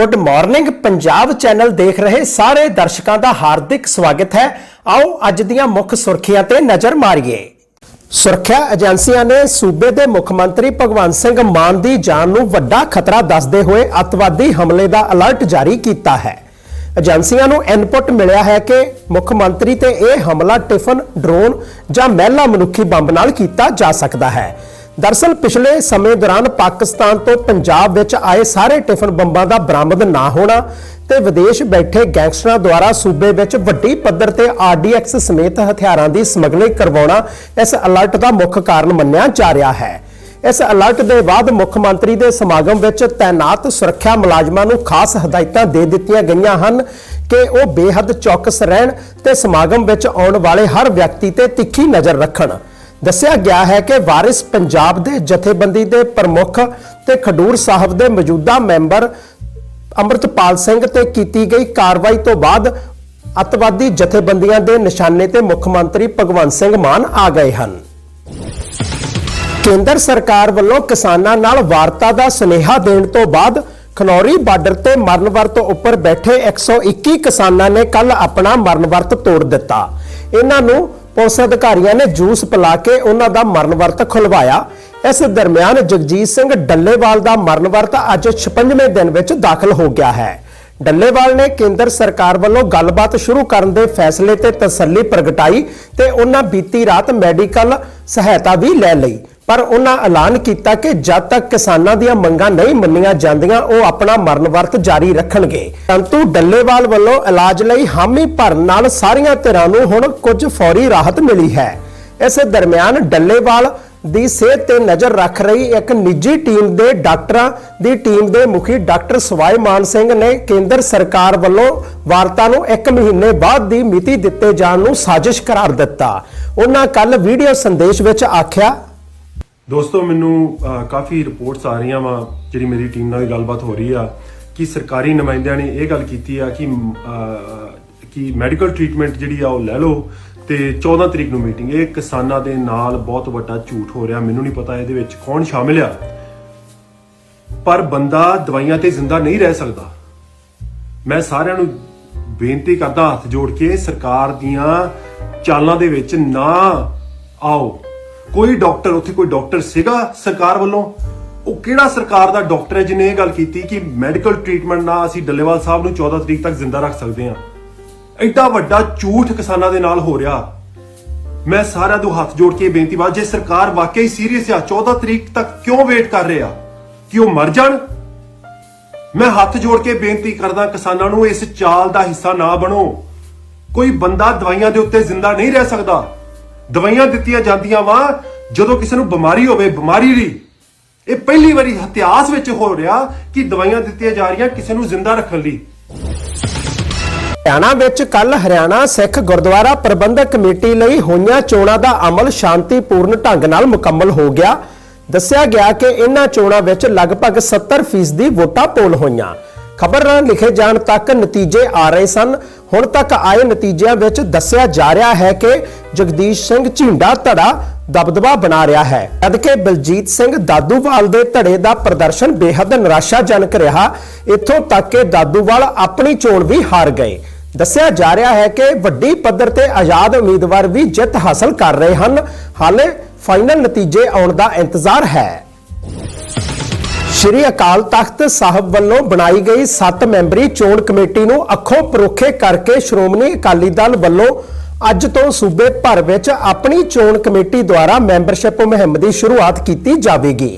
Good morning Punjab channel ਦੇਖ ਰਹੇ ਸਾਰੇ ਦਰਸ਼ਕਾਂ ਦਾ ਹਾਰਦਿਕ ਸਵਾਗਤ ਹੈ। ਆਓ ਅੱਜ ਦੀਆਂ ਮੁੱਖ ਸੁਰਖੀਆਂ ਤੇ ਨਜ਼ਰ ਮਾਰੀਏ। ਸੁਰੱਖਿਆ ਏਜੰਸੀਆਂ ਨੇ ਸੂਬੇ ਦੇ ਮੁੱਖ ਮੰਤਰੀ ਭਗਵੰਤ ਸਿੰਘ ਮਾਨ ਦੀ ਜਾਨ ਨੂੰ ਵੱਡਾ ਖਤਰਾ ਦੱਸਦੇ ਹੋਏ ਅੱਤਵਾਦੀ ਹਮਲੇ ਦਾ ਅਲਰਟ ਜਾਰੀ ਕੀਤਾ ਹੈ। ਏਜੰਸੀਆਂ ਨੂੰ ਇਨਪੁਟ ਮਿਲਿਆ ਹੈ ਕਿ ਮੁੱਖ ਮੰਤਰੀ ਤੇ ਇਹ ਹਮਲਾ ਟਿਫਨ, ਡਰੋਨ ਜਾਂ ਮਹਿਲਾ ਮਨੁੱਖੀ ਬੰਬ ਨਾਲ ਕੀਤਾ ਜਾ ਸਕਦਾ ਹੈ। ਦਰਸਲ ਪਿਛਲੇ ਸਮੇਂ ਦੌਰਾਨ ਪਾਕਿਸਤਾਨ ਤੋਂ ਪੰਜਾਬ ਵਿੱਚ ਆਏ ਸਾਰੇ ਟਿਫਨ ਬੰਬਾਂ ਦਾ ਬਰਾਮਦ ਨਾ ਹੋਣਾ ਤੇ ਵਿਦੇਸ਼ ਬੈਠੇ ਗੈਂਗਸਟਰਾਂ ਦੁਆਰਾ ਸੂਬੇ ਵਿੱਚ ਵੱਡੀ ਪੱਧਰ ਤੇ ਆਰਡੀਐਕਸ ਸਮੇਤ ਹਥਿਆਰਾਂ ਦੀ ਸਮਗਲਿੰਗ ਕਰਵਾਉਣਾ ਇਸ ਅਲਰਟ ਦਾ ਮੁੱਖ ਕਾਰਨ ਮੰਨਿਆ ਜਾ ਰਿਹਾ ਹੈ। ਇਸ ਅਲਰਟ ਦੇ ਬਾਅਦ ਮੁੱਖ ਮੰਤਰੀ ਦੇ ਸਮਾਗਮ ਵਿੱਚ ਤਾਇਨਾਤ ਸੁਰੱਖਿਆ ਮੁਲਾਜ਼ਮਾਂ ਨੂੰ ਖਾਸ ਹਦਾਇਤਾਂ ਦੇ ਦਿੱਤੀਆਂ ਗਈਆਂ ਹਨ ਕਿ ਉਹ ਬੇਹੱਦ ਚੌਕਸ ਰਹਿਣ ਤੇ ਸਮਾਗਮ ਵਿੱਚ ਆਉਣ ਵਾਲੇ ਹਰ ਵਿਅਕਤੀ ਤੇ ਤਿੱਖੀ ਨਜ਼ਰ ਰੱਖਣ। ਦੱਸਿਆ ਗਿਆ ਹੈ ਕਿ ਵਾਰਿਸ ਪੰਜਾਬ ਦੇ ਜਥੇਬੰਦੀ ਦੇ ਪ੍ਰਮੁੱਖ ਤੇ ਖਡੂਰ ਸਾਹਿਬ ਦੇ ਮੌਜੂਦਾ ਮੈਂਬਰ ਅੰਮ੍ਰਿਤਪਾਲ ਸਿੰਘ ਤੇ ਕੀਤੀ ਗਈ ਕਾਰਵਾਈ ਤੋਂ ਬਾਅਦ ਅੱਤਵਾਦੀ ਜਥੇਬੰਦੀਆਂ ਦੇ ਨਿਸ਼ਾਨੇ ਤੇ ਮੁੱਖ ਮੰਤਰੀ ਭਗਵੰਤ ਸਿੰਘ ਮਾਨ ਆ ਗਏ ਹਨ। ਕੇਂਦਰ ਸਰਕਾਰ ਵੱਲੋਂ ਕਿਸਾਨਾਂ ਨਾਲ ਵਾਰਤਾ ਦਾ ਸੁਨੇਹਾ ਦੇਣ ਤੋਂ ਬਾਅਦ ਖਨੌਰੀ ਬਾਰਡਰ ਤੇ ਮਰਨ ਵਰਤ ਉੱਪਰ ਬੈਠੇ 121 ਕਿਸਾਨਾਂ ਨੇ ਕੱਲ ਆਪਣਾ ਮਰਨ ਵਰਤ ਤੋੜ ਦਿੱਤਾ। ਇਹਨਾਂ ਨੂੰ ਪੁਲਿਸ ਅਧਿਕਾਰੀਆਂ ਨੇ ਜੂਸ ਪਿਲਾ ਕੇ ਉਹਨਾਂ ਦਾ ਮਰਨ ਵਰਤ ਖੁਲਵਾਇਆ। ਇਸ ਦਰਮਿਆਨ ਜਗਜੀਤ ਸਿੰਘ ਡੱਲੇਵਾਲ ਦਾ ਮਰਨ ਵਰਤ ਅੱਜ 56ਵੇਂ ਦਿਨ ਵਿੱਚ ਦਾਖਲ ਹੋ ਗਿਆ ਹੈ। ਡੱਲੇਵਾਲ ਨੇ ਕੇਂਦਰ ਸਰਕਾਰ ਵੱਲੋਂ ਗੱਲਬਾਤ ਸ਼ੁਰੂ ਕਰਨ ਦੇ ਫੈਸਲੇ ਤੇ ਤਸੱਲੀ ਪ੍ਰਗਟਾਈ ਤੇ ਉਹਨਾਂ ਬੀਤੀ ਰਾਤ ਮੈਡੀਕਲ ਸਹਾਇਤਾ ਵੀ ਲੈ ਲਈ। ਪਰ ਉਹਨਾਂ ਐਲਾਨ ਕੀਤਾ ਕਿ ਜਦ ਤੱਕ ਕਿਸਾਨਾਂ ਦੀਆਂ ਮੰਗਾਂ ਨਹੀਂ ਮੰਨੀਆਂ ਜਾਂਦੀਆਂ, ਉਹ ਆਪਣਾ ਮਰਨ ਵਰਤ ਜਾਰੀ ਰੱਖਣਗੇ। ਪਰੰਤੂ ਡੱਲੇਵਾਲ ਵੱਲੋਂ ਇਲਾਜ ਲਈ ਹਾਮੀ ਭਰਨ ਨਾਲ ਸਾਰੀਆਂ ਧਿਰਾਂ ਨੂੰ ਹੁਣ ਕੁਝ ਫੌਰੀ ਰਾਹਤ ਮਿਲੀ ਹੈ। ਇਸ ਦਰਮਿਆਨ ਡੱਲੇਵਾਲ ਦੀ ਸਿਹਤ ਤੇ ਨਜ਼ਰ ਰੱਖ ਰਹੀ ਇੱਕ ਨਿੱਜੀ ਟੀਮ ਦੇ ਡਾਕਟਰਾਂ ਦੀ ਟੀਮ ਦੇ ਮੁਖੀ ਡਾਕਟਰ ਸਵਾਈ ਮਾਨ ਸਿੰਘ ਨੇ ਕੇਂਦਰ ਸਰਕਾਰ ਵੱਲੋਂ ਵਾਰਤਾ ਨੂੰ 1 ਮਹੀਨੇ ਬਾਅਦ ਦੀ ਮਿਤੀ ਦਿੱਤੇ ਜਾਣ ਨੂੰ ਸਾਜ਼ਿਸ਼ ਕਰਾਰ ਦਿੱਤਾ। ਉਹਨਾਂ ਕੱਲ ਵੀਡੀਓ ਸੰਦੇਸ਼ ਵਿੱਚ ਆਖਿਆ ਦੋਸਤੋ, ਮੈਨੂੰ ਕਾਫੀ ਰਿਪੋਰਟਸ ਆ ਰਹੀਆਂ ਵਾ, ਜਿਹੜੀ ਮੇਰੀ ਟੀਮ ਨਾਲ ਵੀ ਗੱਲਬਾਤ ਹੋ ਰਹੀ ਆ, ਕਿ ਸਰਕਾਰੀ ਨੁਮਾਇੰਦਿਆਂ ਨੇ ਇਹ ਗੱਲ ਕੀਤੀ ਆ ਕਿ ਕਿ ਮੈਡੀਕਲ ਟ੍ਰੀਟਮੈਂਟ ਜਿਹੜੀ ਆ ਉਹ ਲੈ ਲਓ ਤੇ 14 ਤਰੀਕ ਨੂੰ ਮੀਟਿੰਗ ਇਹ ਕਿਸਾਨਾਂ ਦੇ ਨਾਲ ਬਹੁਤ ਵੱਡਾ ਝੂਠ ਹੋ ਰਿਹਾ, ਮੈਨੂੰ ਨਹੀਂ ਪਤਾ ਇਹਦੇ ਵਿੱਚ ਕੌਣ ਸ਼ਾਮਿਲ ਆ। ਪਰ ਬੰਦਾ ਦਵਾਈਆਂ ਤੇ ਜ਼ਿੰਦਾ ਨਹੀਂ ਰਹਿ ਸਕਦਾ। ਮੈਂ ਸਾਰਿਆਂ ਨੂੰ ਬੇਨਤੀ ਕਰਦਾ, ਹੱਥ ਜੋੜ ਕੇ ਸਰਕਾਰ ਦੀਆਂ ਚਾਲਾਂ ਦੇ ਵਿੱਚ ਨਾ ਆਓ। ਕੋਈ ਡਾਕਟਰ, ਉੱਥੇ ਕੋਈ ਡਾਕਟਰ ਸੀਗਾ ਸਰਕਾਰ ਵੱਲੋਂ? ਉਹ ਕਿਹੜਾ ਸਰਕਾਰ ਦਾ ਡਾਕਟਰ ਹੈ ਜਿਹਨੇ ਇਹ ਗੱਲ ਕੀਤੀ ਕਿ ਮੈਡੀਕਲ ਟ੍ਰੀਟਮੈਂਟ ਨਾਲ ਅਸੀਂ ਡੱਲੇਵਾਲ ਸਾਹਿਬ ਨੂੰ 14 ਤਰੀਕ ਤੱਕ ਜ਼ਿੰਦਾ ਰੱਖ ਸਕਦੇ ਹਾਂ? ਐਡਾ ਵੱਡਾ ਝੂਠ ਕਿਸਾਨਾਂ ਦੇ ਨਾਲ ਹੋ ਰਿਹਾ। ਮੈਂ ਸਾਰਿਆਂ ਨੂੰ ਹੱਥ ਜੋੜ ਕੇ ਬੇਨਤੀ ਬਾਤ ਜੇ ਸਰਕਾਰ ਵਾਕਈ ਸੀਰੀਅਸ ਆ 14 ਤਰੀਕ ਤੱਕ ਕਿਉਂ ਵੇਟ ਕਰ ਰਹੇ? ਆ ਕਿ ਉਹ ਮਰ ਜਾਣ? ਮੈਂ ਹੱਥ ਜੋੜ ਕੇ ਬੇਨਤੀ ਕਰਦਾ ਕਿਸਾਨਾਂ ਨੂੰ, ਇਸ ਚਾਲ ਦਾ ਹਿੱਸਾ ਨਾ ਬਣੋ। ਕੋਈ ਬੰਦਾ ਦਵਾਈਆਂ ਦੇ ਉੱਤੇ ਜ਼ਿੰਦਾ ਨਹੀਂ ਰਹਿ ਸਕਦਾ। ਦਵਾਈਆਂ ਦਿੱਤੀਆਂ ਜਾਂਦੀਆਂ ਵਾ, ਜਦੋਂ ਕਿਸੇ ਨੂੰ ਬਿਮਾਰੀ ਹੋਵੇ, ਬਿਮਾਰੀ ਦੀ। ਇਹ ਪਹਿਲੀ ਵਾਰੀ ਇਤਿਹਾਸ ਵਿੱਚ ਹੋ ਰਿਹਾ ਕਿ ਦਵਾਈਆਂ ਦਿੱਤੀਆਂ ਜਾ ਰਹੀਆਂ ਕਿਸੇ ਨੂੰ ਜ਼ਿੰਦਾ ਰੱਖਣ ਲਈ। ਹਰਿਆਣਾ ਵਿੱਚ ਕੱਲ ਹਰਿਆਣਾ ਸਿੱਖ ਗੁਰਦੁਆਰਾ ਪ੍ਰਬੰਧਕ ਕਮੇਟੀ ਲਈ ਹੋਈਆਂ ਚੋਣਾਂ ਦਾ ਅਮਲ ਸ਼ਾਂਤੀਪੂਰਨ ਢੰਗ ਨਾਲ ਮੁਕੰਮਲ ਹੋ ਗਿਆ। ਦੱਸਿਆ ਗਿਆ ਕਿ ਇਹਨਾਂ ਚੋਣਾਂ ਵਿੱਚ ਲਗਭਗ 70% ਦੀ ਵੋਟਾਂ ਪੋਲ ਹੋਈਆਂ। ਖਬਰ, ਲਿਖੇ ਜਾਣ ਤੱਕ ਨਤੀਜੇ ਆ ਰਹੇ ਸਨ। ਹੁਣ ਤੱਕ ਆਏ ਨਤੀਜਿਆਂ ਵਿੱਚ ਦੱਸਿਆ ਜਾ ਰਿਹਾ ਹੈ ਕਿ ਜਗਦੀਸ਼ ਸਿੰਘ ਝਿੰਡਾ ਧੜਾ ਦਬਦਬਾ ਬਣਾ ਰਿਹਾ ਹੈ। ਜਦਕਿ ਬਲਜੀਤ ਸਿੰਘ ਦਾਦੂਵਾਲ ਦੇ ਧੜੇ ਦਾ ਪ੍ਰਦਰਸ਼ਨ ਬੇਹੱਦ ਨਿਰਾਸ਼ਾਜਨਕ ਰਿਹਾ। ਇੱਥੋਂ ਤੱਕ ਕਿ ਦਾਦੂਵਾਲ ਆਪਣੀ ਚੋਣ ਵੀ ਹਾਰ ਗਏ। ਦੱਸਿਆ ਜਾ ਰਿਹਾ ਹੈ ਕਿ ਵੱਡੀ ਪੱਧਰ ਤੇ ਆਜ਼ਾਦ ਉਮੀਦਵਾਰ ਵੀ ਜਿੱਤ ਹਾਸਲ ਕਰ ਰਹੇ ਹਨ। ਹਾਲੇ ਫਾਈਨਲ ਨਤੀਜੇ ਆਉਣ ਦਾ ਇੰਤਜ਼ਾਰ ਹੈ। ਸ਼੍ਰੀ ਅਕਾਲ ਤਖਤ ਸਾਹਿਬ ਵੱਲੋਂ ਬਣਾਈ ਗਈ 7 ਮੈਂਬਰੀ ਚੋਣ ਕਮੇਟੀ ਨੂੰ ਅੱਖੋਂ ਪਰੋਖੇ ਕਰਕੇ ਸ਼੍ਰੋਮਣੀ ਅਕਾਲੀ ਦਲ ਵੱਲੋਂ ਅੱਜ ਤੋਂ ਸੂਬੇ ਭਰ ਵਿੱਚ ਆਪਣੀ ਚੋਣ ਕਮੇਟੀ ਦੁਆਰਾ ਮੈਂਬਰਸ਼ਿਪ ਮੁਹਿੰਮ ਦੀ ਸ਼ੁਰੂਆਤ ਕੀਤੀ ਜਾਵੇਗੀ।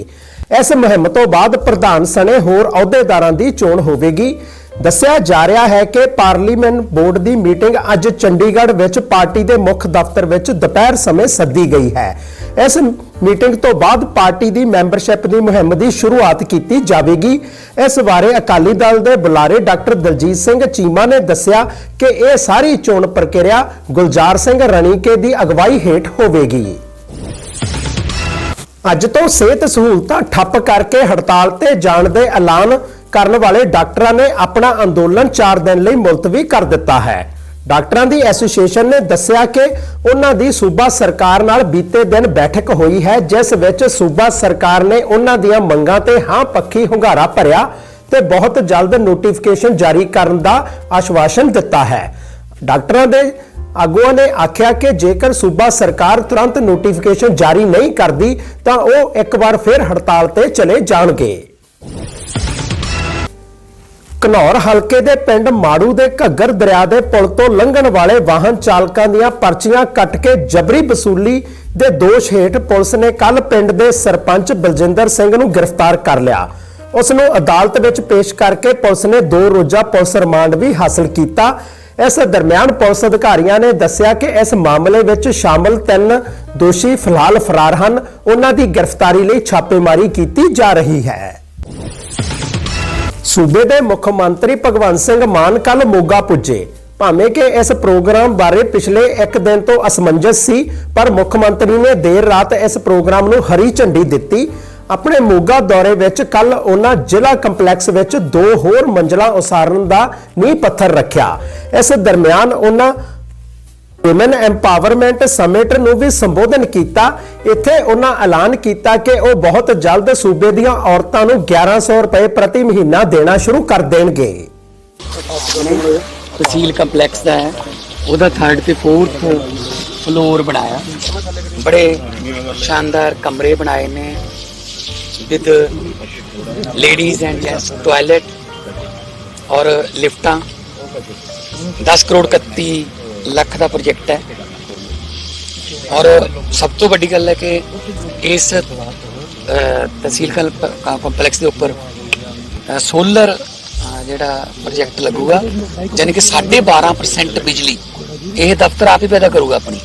ਇਸ ਮੁਹਿੰਮ ਤੋਂ ਬਾਅਦ ਪ੍ਰਧਾਨ ਸਣੇ ਹੋਰ ਅਹੁਦੇਦਾਰਾਂ ਦੀ ਚੋਣ ਹੋਵੇਗੀ। ਦੱਸਿਆ ਜਾ ਰਿਹਾ ਹੈ ਕਿ ਪਾਰਲੀਮੈਂਟ ਬੋਰਡ ਦੀ ਮੀਟਿੰਗ ਅੱਜ ਚੰਡੀਗੜ੍ਹ ਵਿੱਚ ਪਾਰਟੀ ਦੇ ਮੁੱਖ ਦਫ਼ਤਰ ਵਿੱਚ ਦੁਪਹਿਰ ਸਮੇਂ ਸੱਦੀ ਗਈ ਹੈ। ਇਸ ਮੀਟਿੰਗ ਤੋਂ ਬਾਅਦ ਪਾਰਟੀ ਦੀ ਮੈਂਬਰਸ਼ਿਪ ਦੀ ਮੁਹਿੰਮ ਦੀ ਸ਼ੁਰੂਆਤ ਕੀਤੀ ਜਾਵੇਗੀ। ਇਸ ਬਾਰੇ ਅਕਾਲੀ ਦਲ ਦੇ ਬੁਲਾਰੇ ਡਾਕਟਰ ਦਲਜੀਤ ਸਿੰਘ ਚੀਮਾ ਨੇ ਦੱਸਿਆ ਕਿ ਇਹ ਸਾਰੀ ਚੋਣ ਪ੍ਰਕਿਰਿਆ ਗੁਲਜ਼ਾਰ ਸਿੰਘ ਰਣੀਕੇ ਦੀ ਅਗਵਾਈ ਹੇਠ ਹੋਵੇਗੀ। ਅੱਜ ਤੋਂ ਸਿਹਤ ਸਹੂਲਤਾਂ ਠੱਪ ਕਰਕੇ ਹੜਤਾਲ ਤੇ ਜਾਣ ਦੇ ਐਲਾਨ ਕਰਨ ਵਾਲੇ ਡਾਕਟਰਾਂ ਨੇ ਆਪਣਾ ਅੰਦੋਲਨ 4 ਦਿਨ ਲਈ ਮੁਲਤਵੀ ਕਰ ਦਿੱਤਾ ਹੈ। ਡਾਕਟਰਾਂ ਦੀ ਐਸੋਸੀਏਸ਼ਨ ਨੇ ਦੱਸਿਆ ਕਿ ਉਹਨਾਂ ਦੀ ਸੂਬਾ ਸਰਕਾਰ ਨਾਲ ਬੀਤੇ ਦਿਨ ਬੈਠਕ ਹੋਈ ਹੈ, ਜਿਸ ਵਿੱਚ ਸੂਬਾ ਸਰਕਾਰ ਨੇ ਉਹਨਾਂ ਦੀਆਂ ਮੰਗਾਂ ਤੇ ਹਾਂ ਪੱਖੀ ਹੁੰਗਾਰਾ ਭਰਿਆ ਤੇ ਬਹੁਤ ਜਲਦ ਨੋਟੀਫਿਕੇਸ਼ਨ ਜਾਰੀ ਕਰਨ ਦਾ ਆਸ਼ਵਾਸਨ ਦਿੱਤਾ ਹੈ। ਡਾਕਟਰਾਂ ਦੇ ਆਗੂਆਂ ਨੇ ਆਖਿਆ ਕਿ ਜੇਕਰ ਸੂਬਾ ਸਰਕਾਰ ਤੁਰੰਤ ਨੋਟੀਫਿਕੇਸ਼ਨ ਜਾਰੀ ਨਹੀਂ ਕਰਦੀ, ਤਾਂ ਉਹ ਇੱਕ ਵਾਰ ਫਿਰ ਹੜਤਾਲ ਤੇ ਚਲੇ ਜਾਣਗੇ। ਘਨੌਰ ਹਲਕੇ ਦੇ ਪਿੰਡ ਮਾੜੂ ਦੇ ਘੱਗਰ ਦਰਿਆ ਦੇ ਪੁਲ ਤੋਂ ਲੰਘਣ ਵਾਲੇ ਵਾਹਨ ਚਾਲਕਾਂ ਦੀਆਂ ਪਰਚੀਆਂ ਕੱਟ ਕੇ ਜਬਰੀ ਵਸੂਲੀ ਦੇ ਦੋਸ਼ ਹੇਠ ਪੁਲਿਸ ਨੇ ਕੱਲ ਪਿੰਡ ਦੇ ਸਰਪੰਚ ਬਲਜਿੰਦਰ ਸਿੰਘ ਨੂੰ ਗ੍ਰਿਫਤਾਰ ਕਰ ਲਿਆ। ਉਸ ਨੂੰ ਅਦਾਲਤ ਵਿੱਚ ਪੇਸ਼ ਕਰਕੇ ਪੁਲਿਸ ਨੇ ਦੋ ਰੋਜ਼ਾ ਪੁਲਿਸ ਰਿਮਾਂਡ ਵੀ ਹਾਸਲ ਕੀਤਾ। ਇਸ ਦਰਮਿਆਨ ਪੁਲਿਸ ਅਧਿਕਾਰੀਆਂ ਨੇ ਦੱਸਿਆ ਕਿ ਇਸ ਮਾਮਲੇ ਵਿੱਚ ਸ਼ਾਮਲ ਤਿੰਨ ਦੋਸ਼ੀ ਫਿਲਹਾਲ ਫਰਾਰ ਹਨ। ਉਹਨਾਂ ਦੀ ਗ੍ਰਿਫਤਾਰੀ ਲਈ ਛਾਪੇਮਾਰੀ ਕੀਤੀ ਜਾ ਰਹੀ ਹੈ। ਸੂਬੇ ਦੇ ਮੁੱਖ ਮੰਤਰੀ ਭਗਵੰਤ ਸਿੰਘ ਮਾਨ ਕੱਲ ਮੋਗਾ ਪੁੱਜੇ। ਭਾਵੇਂ ਕਿ ਇਸ ਪ੍ਰੋਗਰਾਮ ਬਾਰੇ ਪਿਛਲੇ ਇੱਕ ਦਿਨ ਤੋਂ ਅਸਮੰਜਸ ਸੀ, ਪਰ ਮੁੱਖ ਮੰਤਰੀ ਨੇ ਦੇਰ ਰਾਤ ਇਸ ਪ੍ਰੋਗਰਾਮ ਨੂੰ ਹਰੀ ਝੰਡੀ ਦਿੱਤੀ। ਆਪਣੇ ਮੋਗਾ ਦੌਰੇ ਵਿੱਚ ਕੱਲ ਉਹਨਾਂ ਜ਼ਿਲ੍ਹਾ ਕੰਪਲੈਕਸ ਵਿੱਚ ਦੋ ਹੋਰ ਮੰਜ਼ਲਾ ਉਸਾਰਨ ਦਾ ਨੀਂਹ ਪੱਥਰ ਰੱਖਿਆ। ਇਸ ਦਰਮਿਆਨ ਉਹਨਾਂ ਵੂਮਨ ਐਮਪਾਵਰਮੈਂਟ ਸਮਿਟ ਨੂੰ ਵੀ ਸੰਬੋਧਨ ਕੀਤਾ। ਇੱਥੇ ਉਹਨਾਂ ਐਲਾਨ ਕੀਤਾ ਕਿ ਉਹ ਬਹੁਤ ਜਲਦ ਸੂਬੇ ਦੀਆਂ ਔਰਤਾਂ ਨੂੰ 1100 ਰੁਪਏ ਪ੍ਰਤੀ ਮਹੀਨਾ ਦੇਣਾ ਸ਼ੁਰੂ ਕਰ ਦੇਣਗੇ। ਤਹਿਸੀਲ ਕੰਪਲੈਕਸ ਦਾ ਹੈ। ਉਹਦਾ ਥਰਡ ਤੇ ਫੋਰਥ ਫਲੋਰ ਬਣਾਇਆ। ਬੜੇ ਸ਼ਾਨਦਾਰ ਕਮਰੇ ਬਣਾਏ ਨੇ। With ladies and gents toilet ਔਰ ਲਿਫਟਾਂ। 10 ਕਰੋੜ 31 ਲੱਖ ਦਾ ਪ੍ਰੋਜੈਕਟ ਹੈ। ਔਰ ਸਭ ਤੋਂ ਵੱਡੀ ਗੱਲ ਹੈ ਕਿ ਇਸ ਤਹਿਸੀਲ ਕੰਪਲੈਕਸ ਦੇ ਉੱਪਰ ਸੋਲਰ ਜਿਹੜਾ ਪ੍ਰੋਜੈਕਟ ਲੱਗੂਗਾ ਯਾਨੀ ਕਿ 12.5% ਬਿਜਲੀ, ਇਹ ਦਫ਼ਤਰ ਆਪ ਹੀ ਪੈਦਾ ਕਰੂਗਾ ਆਪਣੀ।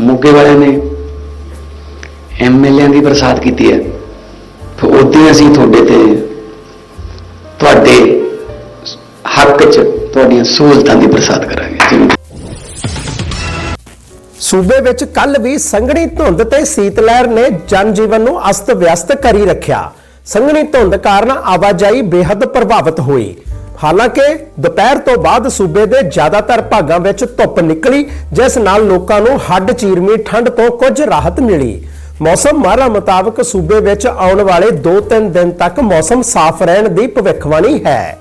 ਮੋਗੇ ਵਾਲਿਆਂ ਨੇ ਐਮਐਲਏ ਦੀ ਬਰਸਾਤ ਕੀਤੀ ਹੈ। ਤੇ ਉਦੋਂ ਅਸੀਂ ਤੁਹਾਡੇ ਤੇ, ਤੁਹਾਡੇ ਹੱਕ 'ਚ ਤੁਹਾਡੀਆਂ ਸਹੂਲਤਾਂ ਦੀ ਬਰਸਾਤ ਕਰਾਂਗੇ। ਸੂਬੇ ਵਿੱਚ ਕੱਲ ਵੀ ਸੰਘਣੀ ਧੁੰਦ ਤੇ ਸੀਤ ਲਹਿਰ ਨੇ ਜਨ ਜੀਵਨ ਨੂੰ ਅਸਤ ਵਿਅਸਤ ਕਰੀ ਰੱਖਿਆ। ਸੰਘਣੀ ਧੁੰਦ ਕਾਰਨ ਆਵਾਜਾਈ ਬੇਹੱਦ ਪ੍ਰਭਾਵਿਤ ਹੋਈ। ਹਾਲਾਂਕਿ, ਦੁਪਹਿਰ ਤੋਂ ਬਾਅਦ ਸੂਬੇ ਦੇ ਜ਼ਿਆਦਾਤਰ ਭਾਗਾਂ ਵਿੱਚ ਧੁੱਪ ਨਿਕਲੀ, ਜਿਸ ਨਾਲ ਲੋਕਾਂ ਨੂੰ ਹੱਡ ਚੀਰਮੀ ਠੰਡ ਤੋਂ ਕੁਝ ਰਾਹਤ ਮਿਲੀ। ਮੌਸਮ ਮਾਹਰਾਂ ਮੁਤਾਬਕ ਸੂਬੇ ਵਿੱਚ ਆਉਣ ਵਾਲੇ 2-3 ਦਿਨ ਤੱਕ ਮੌਸਮ ਸਾਫ਼ ਰਹਿਣ ਦੀ ਭਵਿੱਖਬਾਣੀ ਹੈ।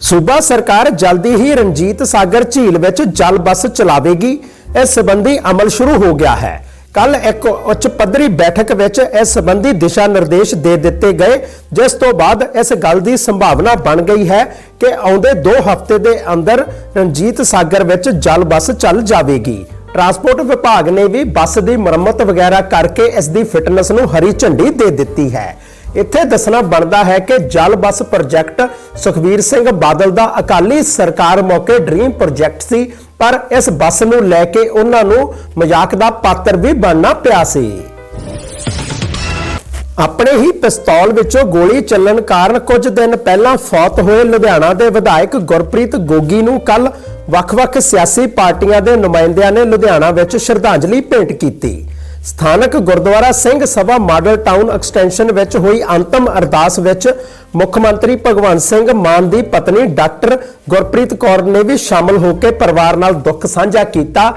ਸੂਬਾ ਸਰਕਾਰ ਜਲਦੀ ਹੀ ਰਣਜੀਤ ਸਾਗਰ ਝੀਲ ਵਿੱਚ ਜਲ ਬੱਸ ਚਲਾਵੇਗੀ। ਇਸ ਸੰਬੰਧੀ ਅਮਲ ਸ਼ੁਰੂ ਹੋ ਗਿਆ ਹੈ। ਕੱਲ ਇੱਕ ਉੱਚ ਪੱਧਰੀ ਬੈਠਕ ਵਿੱਚ ਇਸ ਸੰਬੰਧੀ ਦਿਸ਼ਾ ਨਿਰਦੇਸ਼ ਦੇ ਦਿੱਤੇ ਗਏ, ਜਿਸ ਤੋਂ ਬਾਅਦ ਇਸ ਗੱਲ ਦੀ ਸੰਭਾਵਨਾ ਬਣ ਗਈ ਹੈ ਕਿ ਆਉਂਦੇ 2 ਹਫ਼ਤੇ ਦੇ ਅੰਦਰ ਰਣਜੀਤ ਸਾਗਰ ਵਿੱਚ ਜਲ ਬੱਸ ਚੱਲ ਜਾਵੇਗੀ। ਟਰਾਂਸਪੋਰਟ ਵਿਭਾਗ ਨੇ ਵੀ ਬੱਸ ਦੀ ਮੁਰੰਮਤ ਵਗੈਰਾ ਕਰਕੇ ਇਸ ਦੀ ਫਿਟਨੈਸ ਨੂੰ ਹਰੀ ਝੰਡੀ ਦੇ ਦਿੱਤੀ ਹੈ। ਇੱਥੇ ਦੱਸਣਾ ਬਣਦਾ ਹੈ ਕਿ ਜਲ ਬੱਸ ਪ੍ਰੋਜੈਕਟ ਸੁਖਵੀਰ ਸਿੰਘ ਬਾਦਲ ਦਾ ਅਕਾਲੀ ਸਰਕਾਰ ਮੌਕੇ ਡ੍ਰੀਮ ਪ੍ਰੋਜੈਕਟ ਸੀ, ਪਰ ਇਸ ਬੱਸ ਨੂੰ ਲੈ ਕੇ ਉਹਨਾਂ ਨੂੰ ਮਜ਼ਾਕ ਦਾ ਪਾਤਰ ਵੀ ਬਣਨਾ ਪਿਆ ਸੀ। ਆਪਣੇ ਹੀ ਪਿਸਤੌਲ ਵਿੱਚੋਂ ਗੋਲੀ ਚੱਲਣ ਕਾਰਨ ਕੁਝ ਦਿਨ ਪਹਿਲਾਂ ਫੌਤ ਹੋਏ ਲੁਧਿਆਣਾ ਦੇ ਵਿਧਾਇਕ ਗੁਰਪ੍ਰੀਤ ਗੋਗੀ ਨੂੰ ਕੱਲ ਵੱਖ-ਵੱਖ ਸਿਆਸੀ ਪਾਰਟੀਆਂ ਦੇ ਨੁਮਾਇੰਦਿਆਂ ਨੇ ਲੁਧਿਆਣਾ ਵਿੱਚ ਸ਼ਰਧਾਂਜਲੀ ਭੇਂਟ ਕੀਤੀ। ਸਥਾਨਕ Gurdwara Singh Sabha model town extension ਵਿੱਚ ਹੋਈ ਅੰਤਮ ਅਰਦਾਸ ਵਿੱਚ ਮੁੱਖ ਮੰਤਰੀ ਭਗਵੰਤ ਸਿੰਘ ਮਾਨ ਦੀ ਪਤਨੀ ਡਾਕਟਰ ਗੁਰਪ੍ਰੀਤ ਕੌਰ ਨੇ ਵੀ ਸ਼ਾਮਲ ਹੋ ਕੇ ਪਰਿਵਾਰ ਨਾਲ ਦੁੱਖ ਸਾਂਝਾ ਕੀਤਾ।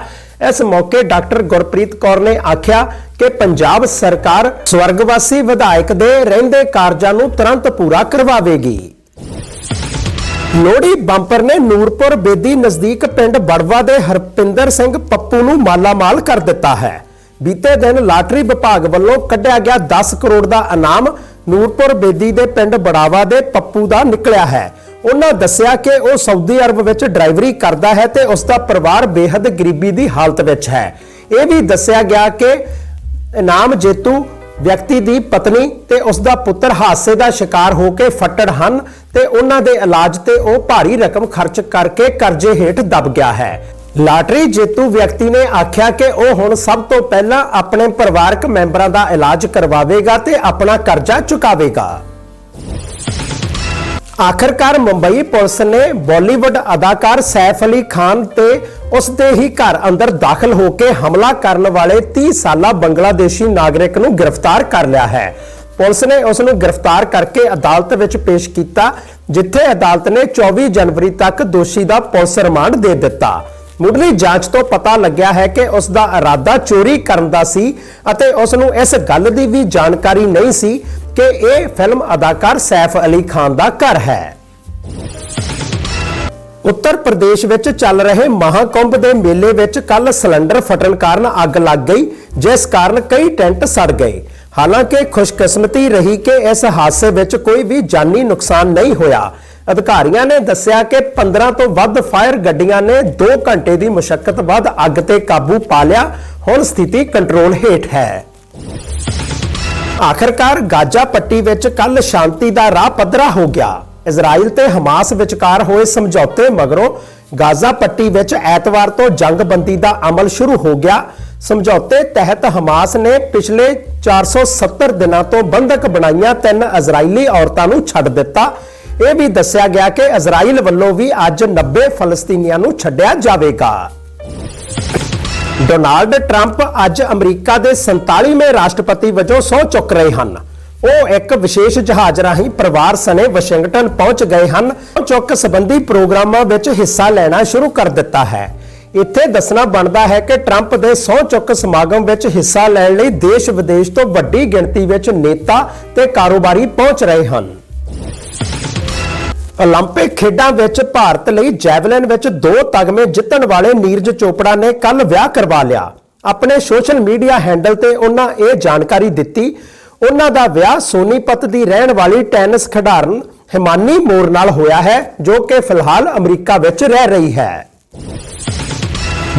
ਇਸ ਮੌਕੇ ਡਾਕਟਰ ਗੁਰਪ੍ਰੀਤ ਕੌਰ ਨੇ ਆਖਿਆ ਕਿ ਪੰਜਾਬ ਸਰਕਾਰ ਸਵਰਗਵਾਸੀ ਵਿਧਾਇਕ ਦੇ ਰਹਿੰਦੇ ਕਾਰਜਾਂ ਨੂੰ ਤੁਰੰਤ ਪੂਰਾ ਕਰਵਾਵੇਗੀ। ਲੋਹੜੀ ਬੰਪਰ ਨੇ ਨੂਰਪੁਰ ਬੇਦੀ ਨਜ਼ਦੀਕ ਪਿੰਡ ਬੜਵਾ ਦੇ ਹਰਪਿੰਦਰ ਸਿੰਘ ਪੱਪੂ ਨੂੰ ਮਾਲਾਮਾਲ ਕਰ ਦਿੱਤਾ ਹੈ। ਬੀਤੇ ਦਿਨ ਲਾਟਰੀ ਵਿਭਾਗ ਵੱਲੋਂ ਕੱਢਿਆ ਗਿਆ 10 ਕਰੋੜ ਦਾ ਇਨਾਮ ਨੂਰਪੁਰ ਬੇਦੀ ਦੇ ਪਿੰਡ ਬੜਾਵਾ ਦੇ ਪੱਪੂ ਦਾ ਨਿਕਲਿਆ ਹੈ। ਉਹਨਾਂ ਦੱਸਿਆ ਕਿ ਉਹ ਸਾਊਦੀ ਅਰਬ ਵਿੱਚ ਡਰਾਈਵਰੀ ਕਰਦਾ ਹੈ ਤੇ ਉਸ ਦਾ ਪਰਿਵਾਰ ਬੇਹੱਦ ਗਰੀਬੀ ਦੀ ਹਾਲਤ ਵਿੱਚ ਹੈ। ਇਹ ਵੀ ਦੱਸਿਆ ਗਿਆ ਕਿ ਇਨਾਮ ਜੇਤੂ ਵਿਅਕਤੀ ਦੀ ਪਤਨੀ ਤੇ ਉਸ ਦਾ ਪੁੱਤਰ ਹਾਦਸੇ ਦਾ ਸ਼ਿਕਾਰ ਹੋ ਕੇ ਫੱਟੜ ਹਨ ਤੇ ਉਹਨਾਂ ਦੇ ਇਲਾਜ ਤੇ ਉਹ ਭਾਰੀ ਰਕਮ ਖਰਚ ਕਰਕੇ ਕਰਜ਼ੇ ਹੇਠ ਦਬ ਗਿਆ ਹੈ। ਲਾਟਰੀ ਜੇਤੂ ਵਿਅਕਤੀ ਨੇ ਆਖਿਆ ਕਿ ਉਹ ਹੁਣ ਸਭ ਤੋਂ ਪਹਿਲਾਂ ਆਪਣੇ ਪਰਿਵਾਰਕ ਮੈਂਬਰਾਂ ਦਾ ਇਲਾਜ ਕਰਵਾਵੇਗਾ ਤੇ ਆਪਣਾ ਕਰਜ਼ਾ ਚੁਕਾਵੇਗਾ। ਆਖਰਕਾਰ ਮੁੰਬਈ ਪੁਲਿਸ ਨੇ ਬਾਲੀਵੁੱਡ ਅਦਾਕਾਰ ਸੈਫ ਅਲੀ ਖਾਨ ਤੇ ਉਸ ਦੇ ਹੀ ਘਰ ਅੰਦਰ ਦਾਖਲ ਹੋ ਕੇ ਹਮਲਾ ਕਰਨ ਵਾਲੇ 30 ਸਾਲਾ ਬੰਗਲਾਦੇਸ਼ੀ ਨਾਗਰਿਕ ਨੂੰ ਗ੍ਰਿਫਤਾਰ ਕਰ ਲਿਆ ਹੈ। ਪੁਲਿਸ ਨੇ ਉਸ ਨੂੰ ਗ੍ਰਿਫਤਾਰ ਕਰਕੇ ਅਦਾਲਤ ਵਿੱਚ ਪੇਸ਼ ਕੀਤਾ, ਜਿੱਥੇ ਅਦਾਲਤ ਨੇ 24 ਜਨਵਰੀ ਤੱਕ ਦੋਸ਼ੀ ਦਾ ਪੁਲਿਸ ਰਿਮਾਂਡ ਦੇ ਦਿੱਤਾ। ਮੁੱਢਲੀ ਜਾਂਚ ਤੋਂ ਪਤਾ ਲੱਗਿਆ ਹੈ ਕਿ ਉਸ ਦਾ ਇਰਾਦਾ ਚੋਰੀ ਕਰਨ ਦਾ ਸੀ ਅਤੇ ਉਸ ਨੂੰ ਇਸ ਗੱਲ ਦੀ ਵੀ ਜਾਣਕਾਰੀ ਨਹੀਂ ਸੀ ਕਿ ਇਹ ਫਿਲਮ ਅਦਾਕਾਰ ਸੈਫ ਅਲੀ ਖਾਨ ਦਾ ਘਰ ਹੈ। ਉੱਤਰ ਪ੍ਰਦੇਸ਼ ਵਿੱਚ ਚੱਲ ਰਹੇ ਮਹਾਕੁੰਭ ਦੇ ਮੇਲੇ ਵਿੱਚ ਕੱਲ ਸਿਲੰਡਰ ਫਟਣ ਕਾਰਨ ਅੱਗ ਲੱਗ ਗਈ, ਜਿਸ ਕਾਰਨ ਕਈ ਟੈਂਟ ਸੜ ਗਏ। ਹਾਲਾਂਕਿ ਖੁਸ਼ਕਿਸਮਤੀ ਰਹੀ ਕਿ ਇਸ ਹਾਦਸੇ ਵਿੱਚ ਕੋਈ ਵੀ ਜਾਨੀ ਨੁਕਸਾਨ ਨਹੀਂ ਹੋਇਆ। ਅਧਿਕਾਰੀਆਂ ਨੇ ਦੱਸਿਆ ਕਿ 15 ਤੋਂ ਵੱਧ ਫਾਇਰ ਗੱਡੀਆਂ ਨੇ 2 ਘੰਟੇ ਦੀ ਮੁਸ਼ਕਲ ਬਾਅਦ ਅੱਗ ਤੇ ਕਾਬੂ ਪਾ ਲਿਆ। ਹੁਣ ਸਥਿਤੀ ਕੰਟਰੋਲ ਹੇਠ ਹੈ। ਆਖਰਕਾਰ ਗਾਜ਼ਾ ਪੱਟੀ ਵਿੱਚ ਕੱਲ ਸ਼ਾਂਤੀ ਦਾ ਰਾਹ ਪੱਧਰਾ ਹੋ ਗਿਆ। ਇਜ਼ਰਾਈਲ ਤੇ ਹਮਾਸ ਵਿਚਕਾਰ ਹੋਏ ਸਮਝੌਤੇ ਮਗਰੋਂ ਗਾਜ਼ਾ ਪੱਟੀ ਵਿੱਚ ਐਤਵਾਰ ਤੋਂ ਜੰਗਬੰਦੀ ਦਾ ਅਮਲ ਸ਼ੁਰੂ ਹੋ ਗਿਆ। ਸਮਝੌਤੇ ਤਹਿਤ ਹਮਾਸ ਨੇ ਪਿਛਲੇ 470 ਦਿਨਾਂ ਤੋਂ ਬੰਧਕ ਬਣਾਈਆਂ ਤਿੰਨ ਇਜ਼ਰਾਈਲੀ ਔਰਤਾਂ ਨੂੰ ਛੱਡ ਦਿੱਤਾ। ਇਹ ਵੀ ਦੱਸਿਆ ਗਿਆ ਕਿ ਇਜ਼ਰਾਈਲ ਵੱਲੋਂ ਵੀ ਅੱਜ 90 ਫਲਸਤੀਨੀਆਂ ਨੂੰ ਛੱਡਿਆ ਜਾਵੇਗਾ। ਡੋਨਾਲਡ ਟਰੰਪ ਅੱਜ ਅਮਰੀਕਾ ਦੇ 47ਵੇਂ ਰਾਸ਼ਟਰਪਤੀ ਵਜੋਂ ਸਹੁੰ ਚੁੱਕ ਰਹੇ ਹਨ। ਉਹ ਇੱਕ ਵਿਸ਼ੇਸ਼ ਜਹਾਜ਼ ਰਾਹੀਂ ਪਰਿਵਾਰ ਸਣੇ ਵਾਸ਼ਿੰਗਟਨ ਪਹੁੰਚ ਗਏ ਹਨ। ਚੁੱਕ ਸੰਬੰਧੀ ਪ੍ਰੋਗਰਾਮਾਂ ਵਿੱਚ ਹਿੱਸਾ ਲੈਣਾ ਸ਼ੁਰੂ ਕਰ ਦਿੱਤਾ ਹੈ। ਇੱਥੇ ਦੱਸਣਾ ਬਣਦਾ ਹੈ ਕਿ ਟਰੰਪ ਦੇ ਸਹੁੰ ਚੁੱਕ ਸਮਾਗਮ ਵਿੱਚ ਹਿੱਸਾ ਲੈਣ ਲਈ ਦੇਸ਼ ਵਿਦੇਸ਼ ਤੋਂ ਵੱਡੀ ਗਿਣਤੀ ਵਿੱਚ ਨੇਤਾ ਤੇ ਕਾਰੋਬਾਰੀ ਪਹੁੰਚ ਰਹੇ ਹਨ। 올림픽 ਖੇਡਾਂ ਵਿੱਚ ਭਾਰਤ ਲਈ ਜੈਵਲਿਨ ਵਿੱਚ ਦੋ ਤਗਮੇ ਜਿੱਤਣ ਵਾਲੇ ਨੀਰਜ ਚੋਪੜਾ ਨੇ ਕੱਲ ਵਿਆਹ ਕਰਵਾ ਲਿਆ ਆਪਣੇ ਸੋਸ਼ਲ ਮੀਡੀਆ ਹੈਂਡਲ ਤੇ ਉਹਨਾਂ ਇਹ ਜਾਣਕਾਰੀ ਦਿੱਤੀ ਉਹਨਾਂ ਦਾ ਵਿਆਹ ਸੋਨੀਪਤ ਦੀ ਰਹਿਣ ਵਾਲੀ ਟੈਨਿਸ ਖਿਡਾਰਨ ਹਿਮਾਨੀ ਮੋਰ ਨਾਲ ਹੋਇਆ ਹੈ ਜੋ ਕਿ ਫਿਲਹਾਲ ਅਮਰੀਕਾ ਵਿੱਚ ਰਹਿ ਰਹੀ ਹੈ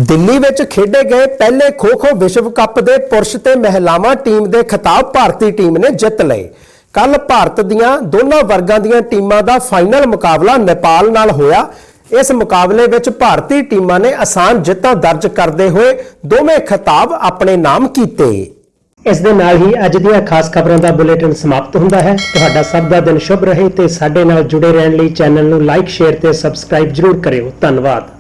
ਦਿੱਲੀ ਵਿੱਚ ਖੇਡੇ ਗਏ ਪਹਿਲੇ ਖੋ-ਖੋ ਵਿਸ਼ਵ ਕੱਪ ਦੇ ਪੁਰਸ਼ ਤੇ ਮਹਿਲਾਵਾਂ ਟੀਮ ਦੇ ਖਿਤਾਬ ਭਾਰਤੀ ਟੀਮ ਨੇ ਜਿੱਤ ਲਏ ਕੱਲ ਭਾਰਤ ਦੀਆਂ ਦੋਨਾਂ ਵਰਗਾਂ ਦੀਆਂ ਟੀਮਾਂ ਦਾ ਫਾਈਨਲ ਮੁਕਾਬਲਾ ਨੇਪਾਲ ਨਾਲ ਹੋਇਆ। ਇਸ ਮੁਕਾਬਲੇ ਵਿੱਚ ਭਾਰਤੀ ਟੀਮਾਂ ਨੇ ਆਸਾਨ ਜਿੱਤਾਂ ਦਰਜ ਕਰਦੇ ਹੋਏ ਦੋਵੇਂ ਖਿਤਾਬ ਆਪਣੇ ਨਾਮ ਕੀਤੇ। ਇਸ ਦੇ ਨਾਲ ਹੀ ਅੱਜ ਦੀਆਂ ਖਾਸ ਖਬਰਾਂ ਦਾ ਬੁਲੇਟਿਨ ਸਮਾਪਤ ਹੁੰਦਾ ਹੈ। ਤੁਹਾਡਾ ਸਭ ਦਾ ਦਿਨ ਸ਼ੁਭ ਰਹੇ ਤੇ ਸਾਡੇ ਨਾਲ ਜੁੜੇ ਰਹਿਣ ਲਈ ਚੈਨਲ ਨੂੰ ਲਾਈਕ, ਸ਼ੇਅਰ ਤੇ ਸਬਸਕ੍ਰਾਈਬ ਜਰੂਰ ਕਰਿਓ। ਧੰਨਵਾਦ।